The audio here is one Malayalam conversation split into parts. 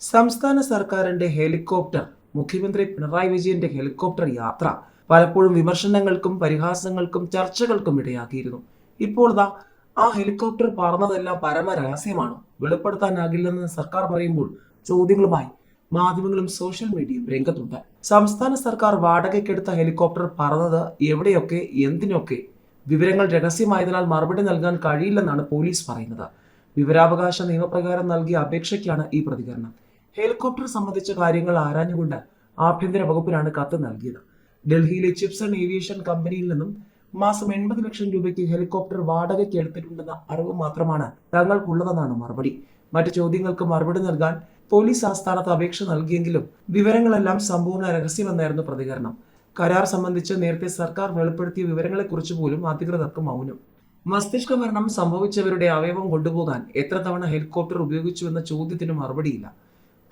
സംസ്ഥാന സർക്കാരിന്റെ ഹെലികോപ്റ്റർ മുഖ്യമന്ത്രി പിണറായി വിജയന്റെ ഹെലികോപ്റ്റർ യാത്ര പലപ്പോഴും വിമർശനങ്ങൾക്കും പരിഹാസങ്ങൾക്കും ചർച്ചകൾക്കും ഇടയാക്കിയിരുന്നു. ഇപ്പോൾ ദാ ആ ഹെലികോപ്റ്റർ പറന്നതെല്ലാം പരമ രഹസ്യമാണ് വെളിപ്പെടുത്താനാകില്ലെന്ന് സർക്കാർ പറയുമ്പോൾ ചോദ്യങ്ങളുമായി മാധ്യമങ്ങളും സോഷ്യൽ മീഡിയയും രംഗത്തുണ്ട്. സംസ്ഥാന സർക്കാർ വാടകയ്ക്കെടുത്ത ഹെലികോപ്റ്റർ പറന്നത് എവിടെയൊക്കെ എന്തിനൊക്കെ? വിവരങ്ങൾ രഹസ്യമായതിനാൽ മറുപടി നൽകാൻ കഴിയില്ലെന്നാണ് പോലീസ് പറയുന്നത്. വിവരാവകാശ നിയമപ്രകാരം നൽകിയ അപേക്ഷയ്ക്കാണ് ഈ പ്രതികരണം. ഹെലികോപ്റ്റർ സംബന്ധിച്ച കാര്യങ്ങൾ ആരാഞ്ഞുകൊണ്ട് ആഭ്യന്തര വകുപ്പിനാണ് കത്ത് നൽകിയത്? ഡൽഹിയിലെ ചിപ്സൺ ഏവിയേഷൻ കമ്പനിയിൽ നിന്നും മാസം എൺപത് ലക്ഷം രൂപയ്ക്ക് ഹെലികോപ്റ്റർ വാടകയ്ക്ക് എടുത്തിട്ടുണ്ടെന്ന അറിവ് മാത്രമാണ് തങ്ങൾക്കുള്ളതെന്നാണ് മറുപടി. മറ്റു ചോദ്യങ്ങൾക്ക് മറുപടി നൽകാൻ പോലീസ് ആസ്ഥാനത്ത് അപേക്ഷ നൽകിയെങ്കിലും വിവരങ്ങളെല്ലാം സമ്പൂർണ രഹസ്യമെന്നായിരുന്നു പ്രതികരണം. കരാർ സംബന്ധിച്ച് നേരത്തെ സർക്കാർ വെളിപ്പെടുത്തിയ വിവരങ്ങളെക്കുറിച്ച് പോലും അധികൃതർക്ക് മൗനം. മസ്തിഷ്ക മരണം സംഭവിച്ചവരുടെ അവയവം കൊണ്ടുപോകാൻ എത്ര തവണ ഹെലികോപ്റ്റർ ഉപയോഗിച്ചുവെന്ന ചോദ്യത്തിന് മറുപടിയില്ല.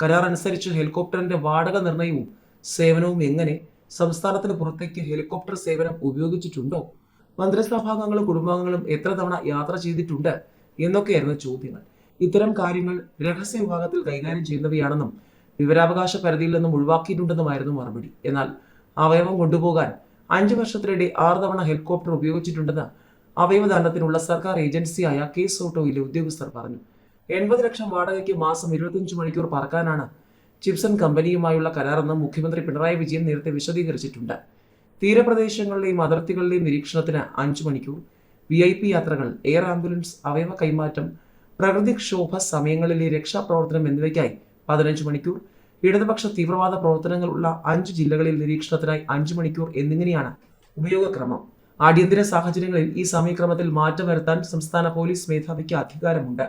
കരാർ അനുസരിച്ച് ഹെലികോപ്റ്ററിന്റെ വാടക നിർണയവും സേവനവും എങ്ങനെ സംസ്ഥാനത്തിന് പുറത്തേക്ക് ഹെലികോപ്റ്റർ സേവനം ഉപയോഗിച്ചിട്ടുണ്ടോ? മന്ത്രിസഭാംഗങ്ങളും കുടുംബാംഗങ്ങളും എത്ര തവണ യാത്ര ചെയ്തിട്ടുണ്ട് എന്നൊക്കെയായിരുന്നു ചോദ്യങ്ങൾ. ഇത്തരം കാര്യങ്ങൾ രഹസ്യ വിഭാഗത്തിൽ കൈകാര്യം ചെയ്യുന്നവയാണെന്നും വിവരാവകാശ പരിധിയിൽ നിന്നും ഒഴിവാക്കിയിട്ടുണ്ടെന്നുമായിരുന്നു മറുപടി. എന്നാൽ അവയവം കൊണ്ടുപോകാൻ അഞ്ചു വർഷത്തിനിടെ ആറ് തവണ ഹെലികോപ്റ്റർ ഉപയോഗിച്ചിട്ടുണ്ടെന്ന് അവയവദാനത്തിനുള്ള സർക്കാർ ഏജൻസിയായ കെ സോട്ടോയിലെ ഉദ്യോഗസ്ഥർ പറഞ്ഞു. എൺപത് ലക്ഷം വാടകയ്ക്ക് മാസം ഇരുപത്തിയഞ്ച് മണിക്കൂർ പറക്കാനാണ് ചിപ്സൺ കമ്പനിയുമായുള്ള കരാറെന്ന് മുഖ്യമന്ത്രി പിണറായി വിജയൻ നേരത്തെ വിശദീകരിച്ചിട്ടുണ്ട്. തീരപ്രദേശങ്ങളിലെയും അതിർത്തികളിലെയും നിരീക്ഷണത്തിന് അഞ്ചു മണിക്കൂർ. വി ഐ പി യാത്രകൾ എയർ ആംബുലൻസ് അവയവ കൈമാറ്റം പ്രകൃതിക്ഷോഭ സമയങ്ങളിലെ രക്ഷാപ്രവർത്തനം എന്നിവയ്ക്കായി പതിനഞ്ച് മണിക്കൂർ. ഇടതുപക്ഷ തീവ്രവാദ പ്രവർത്തനങ്ങളുള്ള അഞ്ച് ജില്ലകളിൽ നിരീക്ഷണത്തിനായി അഞ്ച് മണിക്കൂർ എന്നിങ്ങനെയാണ് ഉപയോഗക്രമം. അടിയന്തര സാഹചര്യങ്ങളിൽ ഈ സമയക്രമത്തിൽ മാറ്റം വരുത്താൻ സംസ്ഥാന പോലീസ് മേധാവിക്ക് അധികാരമുണ്ട്.